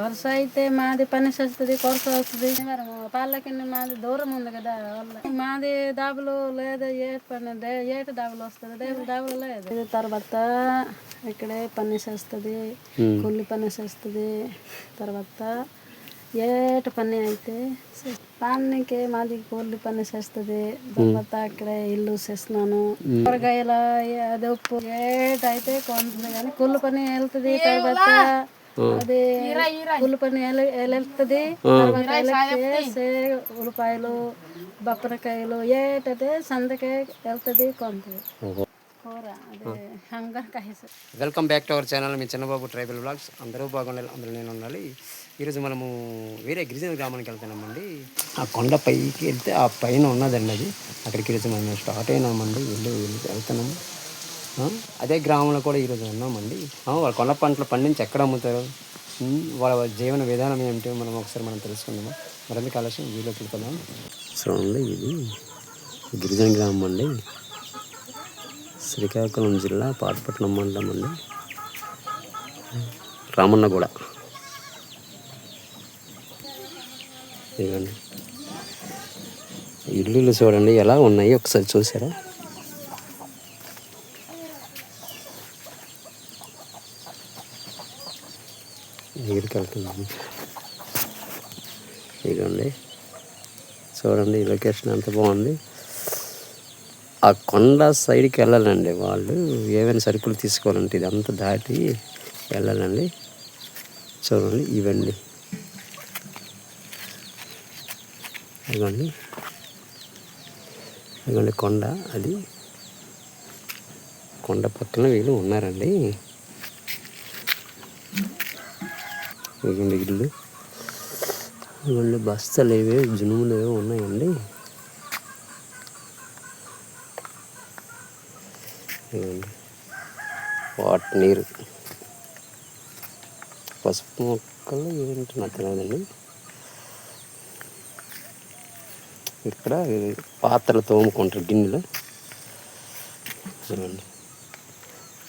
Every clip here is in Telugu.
వరుస అయితే మాది పని వస్తుంది కొరస వస్తుంది. పాలకి మాది దూరం ఉంది కదా మాది దాబులు లేదు ఏ పని ఏటి దాబులు వస్తుంది దేవుడు దాబులు లేదు. ఇది తర్వాత ఇక్కడే పని చేస్తుంది కూలి పని చేస్తుంది తర్వాత ఏటి పని అయితే పానికి మాది కూలి పని చేస్తుంది తర్వాత ఇక్కడ ఇల్లు చేస్తున్నాను కూరగాయల అది ఉప్పు ఏటైతే కొంటుంది కానీ కూలి పని వెళ్తుంది. తర్వాత అది కూలి పని ఎల- వెళ్తుంది? ఉల్లిపాయలు బొప్పరకాయలు ఏటైతే సందకే వెళ్తుంది హంగరకాయ welcome back to our channel. Me Chinnababu tribal blogs. అందరూ బాగుండాలి అందరూ నేను ఉండాలి. ఈరోజు మనము వేరే గిరిజన గ్రామానికి వెళ్తున్నామండి. ఆ కొండ పైకి వెళ్తే ఆ పైన ఉన్నదండి అది. అక్కడికి ఈరోజు మనం స్టార్ట్ అయినామండి. వెళ్ళి వెళ్ళి వెళ్తున్నాము అదే గ్రామంలో కూడా ఈరోజు ఉన్నామండి. వాళ్ళ కొండ పంటలు పండించి ఎక్కడ అమ్ముతారు? వాళ్ళ జీవన విధానం ఏమిటి మనం ఒకసారి మనం తెలుసుకుందాము? మరింత ఆలస్యం వీడియోకి వెళ్తున్నాం సో అండి ఇది గిరిజన గ్రామం అండి. శ్రీకాకుళం జిల్లా పాటపట్నం మండలం అండి. రామన్నగూడ. ఇదిగోండి. ఇల్లులు చూడండి ఎలా ఉన్నాయి? ఒకసారి చూసారా? దగ్గరికి వెళ్తున్నాము ఇదిగోండి. చూడండి ఈ లొకేషన్ ఎంత బాగుంది. ఆ కొండ సైడ్కి వెళ్ళాలండి వాళ్ళు. ఏమైనా సరుకులు తీసుకోవాలంటే ఇదంతా దాటి వెళ్ళాలండి. చూడండి ఇవన్నీ ఇదిగోండి. ఇదిగోండి కొండ. అది కొండ పక్కన వీళ్ళు ఉన్నారండి. ఇదిగోండి ఇల్లు. ఇదిగోండి బస్తాలు ఏవే జునుములు ఏవో ఉన్నాయండి. ఇదిగోండి వాట్ నీరు. పసుపు మొక్కలు ఏంటి నాకు తెలియదండి ఇక్కడ పాత్రలు తోముకుంటారు గిన్నెలు.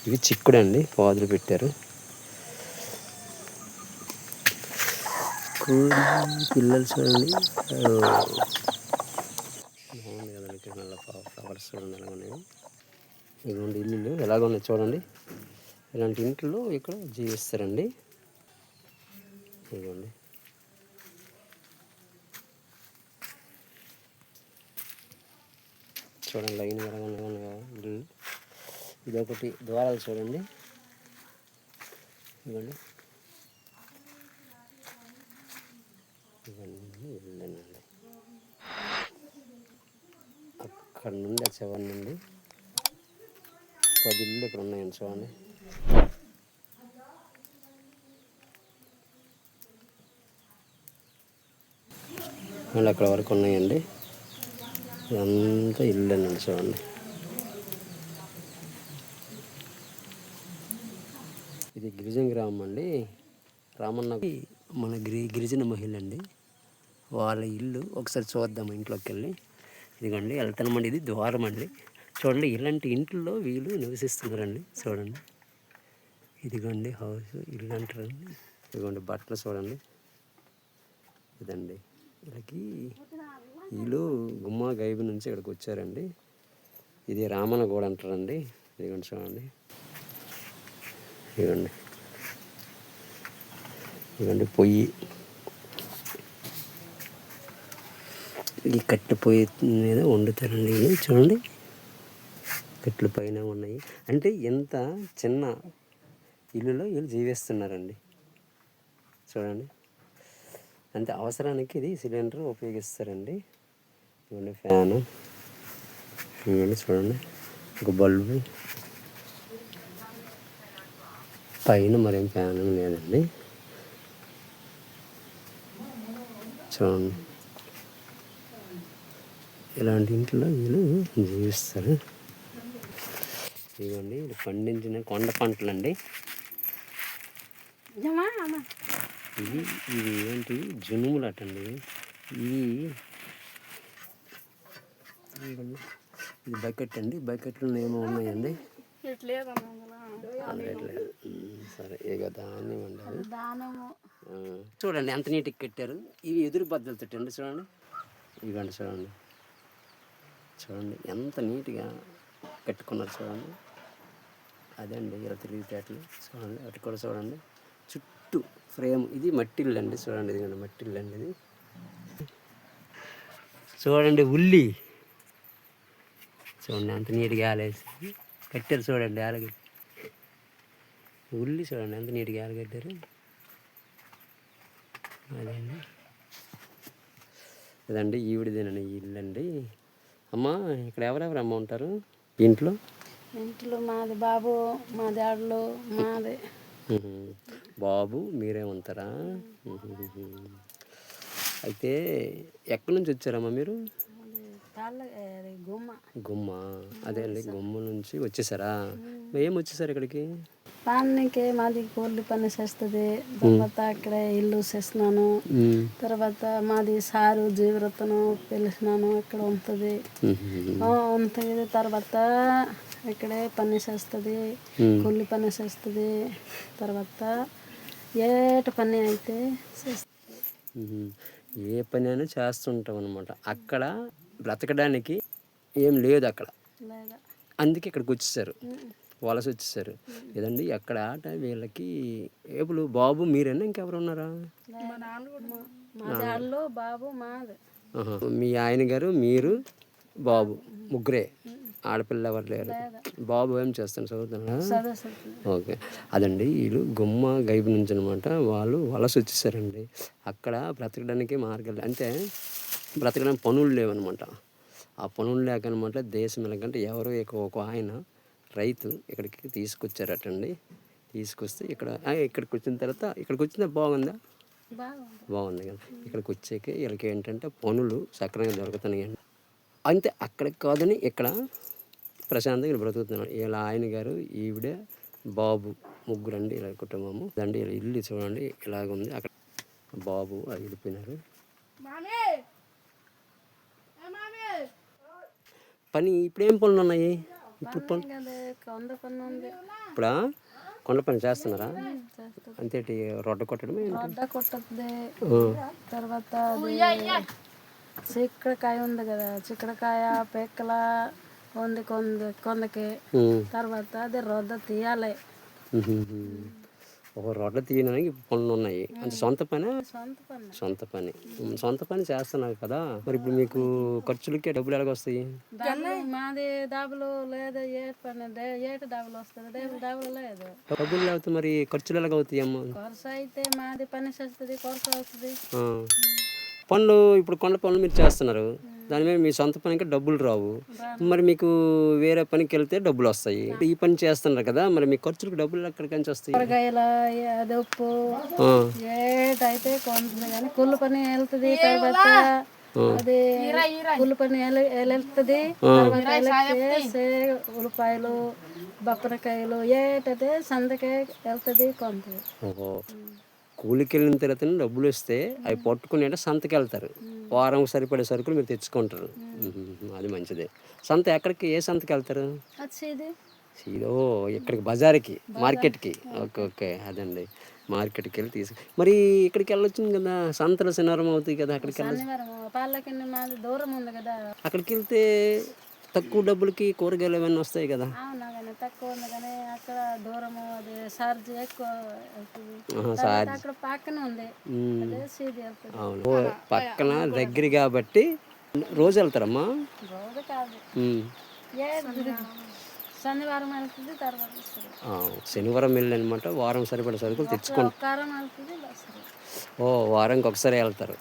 ఇవి చిక్కుడు అండి పాదులు పెట్టారు. కోడి పిల్లలు చూడండి. బాగుంది కదండి నల్ల ఫ్లవర్స్ చూడండి ఎలా ఉన్నాయి ఇటువంటి ఇల్లు ఎలాగ ఉన్నాయి చూడండి. ఇలాంటి ఇంట్లో ఇక్కడ జీవిస్తారండి ఇదిగోండి. చూడండి లైన్ ఎలాగ ఉన్నాయి కదా. ఇల్లు. ఇదొకటి ద్వారాలు చూడండి. ఇవ్వండి ఇవన్నీ ఇల్లేనండి అక్కడ నుండి ఆ చివరి నుండి పది ఇల్లు ఇక్కడ ఉన్నాయండి చూడండి మళ్ళీ అక్కడ వరకు ఉన్నాయండి. ఇదంతా ఇల్లేనండి చూడండి ఇది గిరిజన గ్రామం అండి. రామన్న మన గిరి గిరిజన మహిళ అండి. వాళ్ళ ఇల్లు ఒకసారి చూద్దాం ఇంట్లోకి వెళ్ళి ఇదిగోండి వెళ్తామండి ఇది ద్వారం అండి. చూడండి ఇలాంటి ఇంట్లో వీళ్ళు నివసిస్తున్నారండి. చూడండి. ఇదిగోండి హౌస్ ఇల్లు అంటారండి. ఇదిగోండి బట్టలు చూడండి. ఇదండి. వీళ్ళకి వీళ్ళు గుమ్మ గైబు నుంచి ఇక్కడికి వచ్చారండి. ఇది రామన గోడ అంటారండి. ఇదిగోండి చూడండి. ఇదిగోండి. ఇదిగోండి పొయ్యి. ఈ కట్టె పొయ్యి మీద వండుతారండి చూడండి. కట్టెల పైన ఉన్నాయి. అంటే ఎంత చిన్న ఇల్లులో వీళ్ళు జీవిస్తున్నారండి. చూడండి. అంతే అవసరానికి ఇది సిలిండర్ ఉపయోగిస్తారండి. ఇవన్నీ ఫ్యాను. ఇవన్నీ చూడండి. ఒక బల్బు. పైన మరేం ఫ్యాన్ లేదండి. చూడండి. ఇలాంటి ఇంట్లో వీళ్ళు జీవిస్తారు ఇదిగోండి ఇది పండించిన కొండ పంటలు అండి ఇవి ఇవి ఏంటి? జునుములు అటండి ఇవి ఇదిగోండి. ఇది బకెట్ అండి. బకెట్లో ఏమో ఉన్నాయండి? సరే ఇక దాన్ని ఆ, చూడండి ఎంత నీట్గా కట్టారు? ఇవి ఎదురు బద్దలు తట్టండి చూడండి. ఇవ్వండి చూడండి. చూడండి ఎంత నీట్గా కట్టుకున్నారు చూడండి. అదండి ఇలా తిరిగితేటలు చూడండి అటు కూడా చూడండి. చుట్టూ ఫ్రేమ్ ఇది మట్టిల్లు అండి చూడండి ఇది మట్టి ఇల్లు అండి ఇది. చూడండి ఉల్లి. చూడండి ఎంత నీట్గా ఆలేసి కట్టారు చూడండి ఆలగడ్డ ఉల్లి చూడండి ఎంత నీట్గా అదే అదండి. ఇదండి ఈవిడిదేనండి ఈ ఇల్లు అండి అమ్మ ఇక్కడ ఎవరెవరు అమ్మ ఉంటారు? ఇంట్లో? ఇంట్లో మాది బాబు మా దాడులు మాది. బాబు మీరే ఉంటారా. అయితే ఎక్కడి నుంచి వచ్చారమ్మా మీరు? గుమ్మ. గుమ్మ. అదే అండి గుమ్మ నుంచి వచ్చేసారా? ఏం వచ్చేసారు ఇక్కడికి? పానికి మాది కోళ్ళి పని చేస్తుంది. తర్వాత అక్కడ ఇల్లు చేస్తున్నాను. తర్వాత మాది సారు జీవిరతను పిలిచినాను ఇక్కడ ఉంటుంది. ఉంటుంది. తర్వాత ఇక్కడే పని చేస్తుంది. కూలి పని చేస్తుంది. తర్వాత ఏట పని అయితే చేస్తుంది. ఏ పని అయినా చేస్తుంటాం అనమాట అక్కడ బ్రతకడానికి ఏం లేదు అక్కడ. అందుకే ఇక్కడికి వచ్చేసారు. వలస వచ్చేసారు ఇదండి ఎక్కడ? ఆట వీళ్ళకి ఏపులు బాబు మీరేనా ఇంకెవరు ఉన్నారా మా- ఆయన గారు మీరు బాబు ముగ్గురే. ఆడపిల్ల ఎవరు లేరు. బాబు ఏం చేస్తాను చదువుతున్నా ఓకే. అదండి వీళ్ళు గుమ్మ గైబు నుంచి అనమాట వాళ్ళు వలస వచ్చేసారండి అక్కడ బ్రతకడానికి మార్గాలు అంటే బ్రతకడానికి పనులు లేవన్నమాట. ఆ పనులు లేకనమాట దేశం ఎలాగంటే ఎవరో ఒక ఆయన రైతు ఇక్కడికి తీసుకొచ్చారటండి. తీసుకొస్తే ఇక్కడ ఇక్కడికి వచ్చిన తర్వాత ఇక్కడికి వచ్చిందా? బాగుందా? బాగుంది. కదా. ఇక్కడికి వచ్చాక వీళ్ళకి ఏంటంటే పనులు సక్రమంగా దొరుకుతున్నాయండి. అంతే అక్కడికి కాదని ఇక్కడ ప్రశాంతంగా బ్రతుకుతున్నాడు. వీళ్ళ ఆయన గారు ఈవిడ బాబు ముగ్గురు అండి ఇలా కుటుంబము అండి ఇల్లు చూడండి ఇలాగ ఉంది అక్కడ బాబు అది వెళ్ళిపోయినారు. పని ఇప్పుడు పనులు ఉన్నాయి ఇప్పుడు ఇప్పుడా? కొండ పని చేస్తున్నారా? అంతేటి రొడ్డ కొట్టడమే కొట్టద్ది. తర్వాత అది చిక్కడకాయ ఉంది కదా చిక్కడకాయ పెక్కల ఉంది కొంద కొందకి. తర్వాత అది రొద్ద తీయాలి. ఒక రోడ్ల తీయడానికి పనులు ఉన్నాయి అంటే సొంత పని? సొంత పని. సొంత పని. చేస్తున్నారు కదా. మరి ఇప్పుడు మీకు ఖర్చులకి డబ్బులు ఎలాగొస్తాయి? దాబులు మాది దాబులు లేదు ఏట పని డే- ఏట దాబులు వస్తుంది లేదు. డబ్బులు లేకపోతే మరి ఖర్చులు ఎలాగవుతాయి అమ్మ? కొరస అయితే మాది పని చేస్తుంది అవుతుంది. పనులు ఇప్పుడు కొండ పనులు మీరు చేస్తున్నారు. దాని మీద మీ సొంత పనికి డబ్బులు రావు. మరి మీకు వేరే పనికి వెళ్తే డబ్బులు వస్తాయి. ఈ పని చేస్తున్నారు కదా మరి మీ ఖర్చులకు డబ్బులు ఎక్కడికి నుంచి వస్తాయి. ఏటైతే కొంటుంది కానీ కుళ్ళు పని వెళ్తుంది తర్వాత. అది కుళ్ళు పని వెళ్- వెళ్తుంది. ఉల్లిపాయలు బప్పనకాయలు ఏటైతే సందకే వెళ్తుంది ఓహో. కూలికి వెళ్ళిన తర్వాత డబ్బులు వస్తే అవి పట్టుకుని అంటే సంతకి వెళ్తారు వారం సరిపడే సరుకులు మీరు తెచ్చుకుంటారు. అది మంచిదే. సంత ఎక్కడికి ఏ సంతకి వెళ్తారు ఓ ఇక్కడికి బజార్కి మార్కెట్కి. ఓకే ఓకే అదండి. మార్కెట్కి వెళ్ళి తీసుకు మరి ఇక్కడికి వెళ్ళొచ్చు కదా సంతలు శనివారం అవుతాయి కదా అక్కడికి వెళ్ళ దూరం ఉంది కదా. అక్కడికి వెళ్తే తక్కువ డబ్బులకి కూరగాయలు ఇవన్నీ వస్తాయి కదా? తక్కువ ఉంది కానీ అక్కడ దూరము అది ఎక్కువ అవుతుంది. ఆహా, తర్వాత అక్కడ పక్కన ఉంది. ఉమ్, అదే సీది వెళ్తుంది అవును. ఓ, పక్కన దగ్గర కాబట్టి రోజు వెళ్తారమ్మా? రోజు కాదు. ఉమ్. ఏ శనివారం వెళ్తుంది తర్వాత వస్తుంది. ఆ, శనివారం వెళ్ళి అనమాట వారం సరిపడే సరుకులు తెచ్చుకోండి. ఒక్కారం వెళ్తుంది వస్తుంది ఓ వారానికి ఒకసారి వెళ్తారు.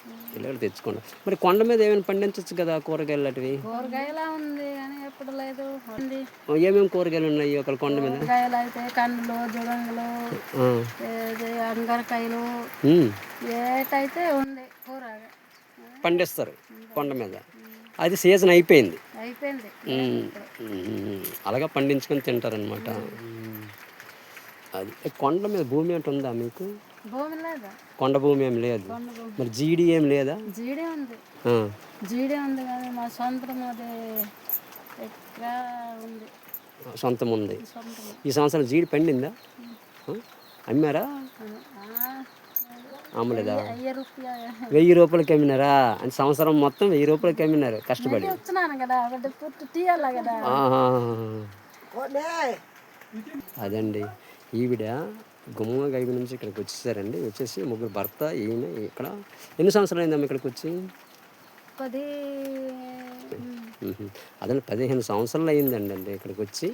వెళ్ళి తెచ్చుకోండి. మరి కొండ మీద ఏమైనా పండించవచ్చు కదా కూరగాయలు లాంటివి? ఏమేమి కూరగాయలు ఉన్నాయి అక్కడ కొండ మీద? అయితే కందులు జుడంగులు అంగరకాయలు ఏటైతే ఉంది కూరగా పండిస్తారు కొండ మీద. అది సీజన్ అయిపోయింది. అలాగా పండించుకొని తింటారనమాట అది. కొండ మీద భూమి అంటే ఉందా మీకు? కొండ భూమి ఏం లేదు. మరి జీడి ఏం లేదా? జీడే ఉంది. జీడే ఉంది కానీ మా సొంతం అది ఉంది. సొంతం ఉంది. సొంతం ఈ సంవత్సరం జీడి పండిందా? అమ్మారా? ఆ, అమ్మలేదా? వెయ్యి రూపాయలకి అమ్మినారా? అంటే సంవత్సరం మొత్తం వెయ్యి రూపాయలకి అమ్మినారు. కష్టపడి. అదండి. ఈవిడ గుమ్మ గైబు నుంచి ఇక్కడికి వచ్చేసారండి. వచ్చేసి ముగ్గురు భర్త ఈమె ఇక్కడ. ఎన్ని సంవత్సరాలు అయిందమ్మా ఇక్కడికి వచ్చి? పది. అదండి పదిహేను సంవత్సరాలు అయిందండి అండి ఇక్కడికి వచ్చి.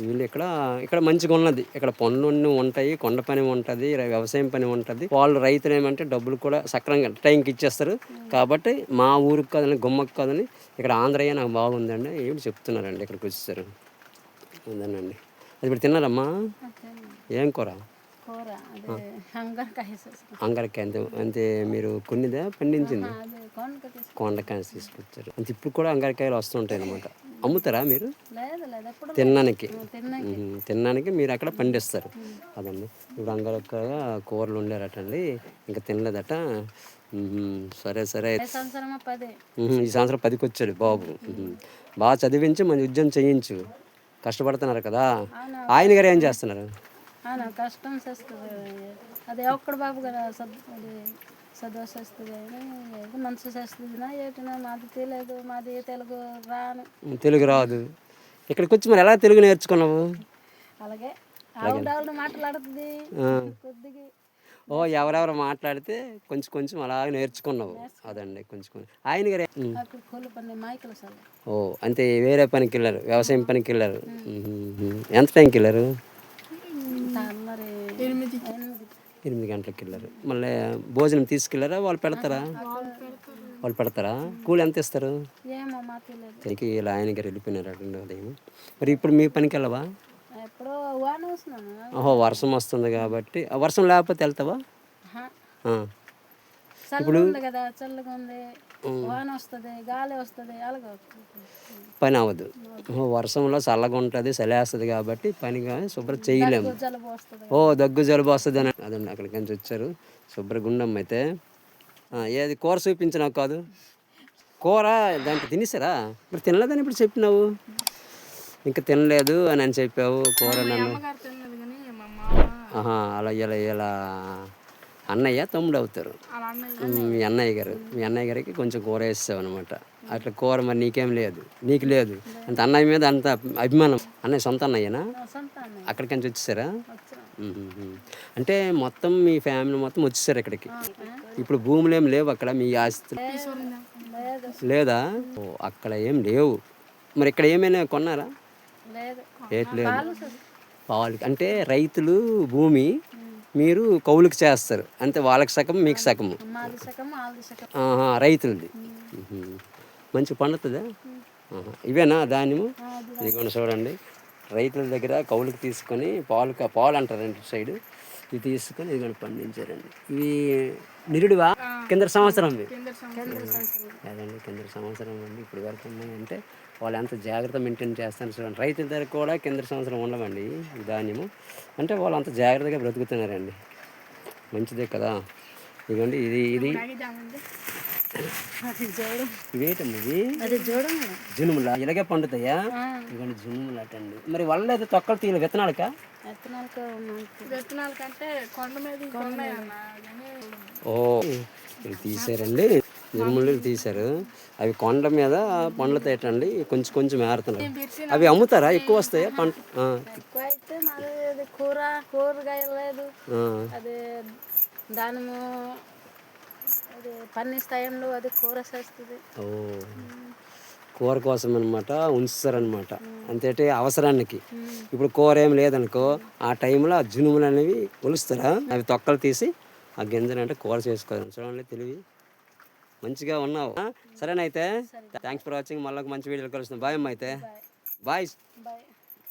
వీళ్ళు ఇక్కడ ఇక్కడ మంచిగా ఉన్నది. ఇక్కడ పనులు ఉంటాయి కొండ పని ఉంటుంది వ్యవసాయం పని ఉంటుంది. వాళ్ళు రైతులు ఏమంటే డబ్బులు కూడా సక్రమంగా టైంకి ఇచ్చేస్తారు. కాబట్టి మా ఊరికి కాదని గుమ్మకి కాదని ఇక్కడ ఆంధ్రయ్య నాకు బాగుందండి. ఏమి చెప్తున్నారండి ఇక్కడికి వచ్చేసారు? ఉందనండి. అది ఇప్పుడు తిన్నారమ్మా? ఏం కూర? కూర అదే హంగరకాయ చేస్తాం అంగరకాయ అంతే అంతే మీరు కొన్నిదా పండించింది? కొండకాయ తీసుకొచ్చారు. అంతే ఇప్పుడు కూడా అంగరకాయలు వస్తుంటాయి అనమాట అమ్ముతారా మీరు? తినడానికి. తినడానికి. మీరు అక్కడ పండిస్తారు. అదండి. ఇప్పుడు అంగరకాయ కూరలు వండారటండి ఇంకా తినలేదట. సరే సరే. ఈ సంవత్సరం పదికి వచ్చాడు బాబు. బాగా చదివించి మంచి ఉద్యోగం చేయించు. కష్టపడుతున్నారు కదా. ఆయన గారు ఏం చేస్తున్నారు? కష్టం చేస్తుంది. అది ఒక్కడ బాబు కదా అది చదువు చేస్తుంది ఏటినా మాది తెలియదు మాది తెలుగు రాను. తెలుగు రాదు. ఇక్కడికి వచ్చి మరి ఎలా తెలుగు నేర్చుకున్నావు? అలాగే ఆవిడ మాట్లాడుతుంది. కొద్దిగా. ఓ ఎవరెవరు మాట్లాడితే కొంచెం కొంచెం అలాగే నేర్చుకున్నావు. అదండి కొంచెం కొంచెం. ఆయన గారు ఓ అంతే వేరే పనికి వెళ్ళారు వ్యవసాయం పనికి వెళ్ళారు. ఎంత టైంకి వెళ్ళారు? ఎనిమిది గంటలకు వెళ్ళారు. మళ్ళీ భోజనం తీసుకెళ్ళారా? వాళ్ళు పెడతారా? వాళ్ళు పెడతారా. కూలి ఎంత ఇస్తారు? ఏమో మా తెలియదు. తెలికి ఇలా ఆయన గారు వెళ్ళిపోయినారు ఉదయం. మరి ఇప్పుడు మీ పనికి వెళ్ళవా? ఓహో వర్షం వస్తుంది కాబట్టి. ఆ వర్షం లేకపోతే వెళ్తావా? ఉంది కదా చల్లగా ఉంది వాన వస్తుంది గాలి వస్తుంది. అలాగే పని అవ్వదు వర్షంలో చల్లగా ఉంటుంది చలేస్తుంది కాబట్టి పనిగా శుభ్రం చేయలేము ఓ దగ్గు జలుబు వస్తుంది అని అదండి అక్కడికి నుంచి వచ్చారు. శుభ్రగుండం అయితే. ఏది కూర చూపించినా కాదు? కూర దాంట్లో తినేసారా? ఇప్పుడు తినలేదని ఇప్పుడు చెప్పినావు. ఇంకా తినలేదు అని అని చెప్పావు కూర నన్ను. ఆహా, అలా ఇలా ఇలా. అన్నయ్య తమ్ముడు అవుతారు మీ అన్నయ్య గారు. మీ అన్నయ్య గారికి కొంచెం కూర వేస్తావు అనమాట అట్లా కూర మరి నీకేం లేదు. నీకు లేదు. అంత అన్నయ్య మీద అంత అభిమానం. అన్నయ్య సొంత అన్నయ్యనా? అక్కడికి నుంచి వచ్చేసారా. అంటే మొత్తం మీ ఫ్యామిలీ మొత్తం వచ్చేసారు ఇక్కడికి. ఇప్పుడు భూములు ఏం లేవు అక్కడ మీ ఆస్తులు లేదు. అక్కడ ఏం లేవు. మరి ఇక్కడ ఏమైనా కొన్నారా? లేదు. పాలు. అంటే రైతులు భూమి మీరు కౌలుకి చేస్తారు. అంటే వాళ్ళకి సగం మీకు సగం రైతులది. మంచి పండుతుందా. ఇవేనా ధాన్యము? ఇదిగోండి చూడండి. రైతుల దగ్గర కౌలుకి తీసుకొని పాలు పాలు అంటారండి ఇటు సైడ్. ఇవి తీసుకొని ఇదిగోండి పండించారండి. ఇవి నిరుడువా? కింద సంవత్సరం. అదండి కింద సంవత్సరం అండి. ఇప్పుడు వరకు ఉన్నాయంటే వాళ్ళు ఎంత జాగ్రత్త మెయింటైన్ చేస్తారు చూడండి. రైతుల దగ్గర కూడా కింద సంవత్సరం ఉండవండి ఈ ధాన్యము. అంటే వాళ్ళు అంత జాగ్రత్తగా బ్రతుకుతున్నారండి. మంచిదే కదా. ఇదిగోండి ఇది ఇది. ఇవేటండి జునుములా? ఇలాగే పండుతాయా? ఇవన్నీ జునుములు అటండి మరి వల్ల అయితే తొక్కలు తీయాలి విత్తనాలక? విత్తనాలకు విత్తనాల కంటే కొండ మీద ఓ తీసారండి. జునుములు తీశారు. అవి కొండ మీద పండుతాయటండి కొంచెం కొంచెం ఏరుతున్నారు. అవి అమ్ముతారా? ఎక్కువ వస్తాయా? పంట కూర కూరగాయలు లేదు. ఆ. అది దానిము అది కూర చేస్తుంది. ఓ. కూర కోసం అనమాట ఉంచుతారనమాట అంతేటే అవసరానికి. ఇప్పుడు కూర ఏం లేదనుకో ఆ టైంలో ఆ జునుములు అనేవి ఒలుస్తారా? అవి తొక్కలు తీసి ఆ గింజలు అంటే కూర చేసుకోవాలి. చూడండి తెలివి. మంచిగా ఉన్నావు? సరేనైతే. Thanks for watching. మళ్ళీ మంచి వీడియోలు కలుస్తున్నాం. బాయ్ అమ్మ అయితే. బాయ్. బాయ్.